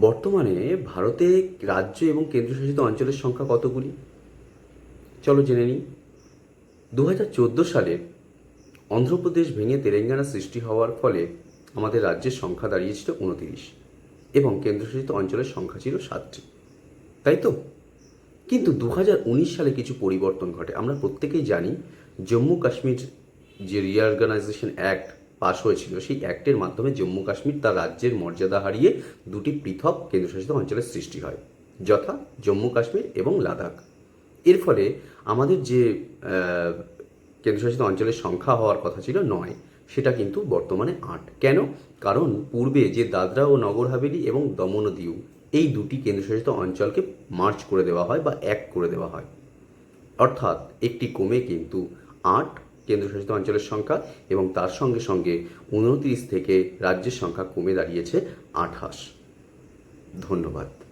বর্তমানে ভারতে রাজ্য এবং কেন্দ্রশাসিত অঞ্চলের সংখ্যা কতগুলি? চলো জেনে নিই। দু হাজার চোদ্দ সালে অন্ধ্রপ্রদেশ ভেঙে তেলেঙ্গানা সৃষ্টি হওয়ার ফলে আমাদের রাজ্যের সংখ্যা দাঁড়িয়েছিল উনতিরিশ এবং কেন্দ্রশাসিত অঞ্চলের সংখ্যা ছিল সাতটি। তাই তো? কিন্তু দু হাজার উনিশ সালে কিছু পরিবর্তন ঘটে। আমরা প্রত্যেকেই জানি জম্মু কাশ্মীর যে রিঅর্গানাইজেশন অ্যাক্ট পাশ হয়েছিল। সেই অ্যাক্টের মাধ্যমে জম্মু কাশ্মীর তার রাজ্যের মর্যাদা হারিয়ে দুটি পৃথক কেন্দ্রশাসিত অঞ্চলের সৃষ্টি হয়, যথা জম্মু কাশ্মীর এবং লাদাখ। এর ফলে আমাদের যে কেন্দ্রশাসিত অঞ্চলের সংখ্যা হওয়ার কথা ছিল নয়, সেটা কিন্তু বর্তমানে আট। কেন? কারণ পূর্বে যে দাদরা ও নগর হাভেলি এবং দমন দিউ, এই দুটি কেন্দ্রশাসিত অঞ্চলকে মার্চ করে দেওয়া হয় বা এক করে দেওয়া হয়। অর্থাৎ একটি কমে কিন্তু আট কেন্দ্রশাসিত অঞ্চলের সংখ্যা এবং তার সঙ্গে সঙ্গে উনত্রিশ থেকে রাজ্যের সংখ্যা কমে দাঁড়িয়েছে আঠাশ। ধন্যবাদ।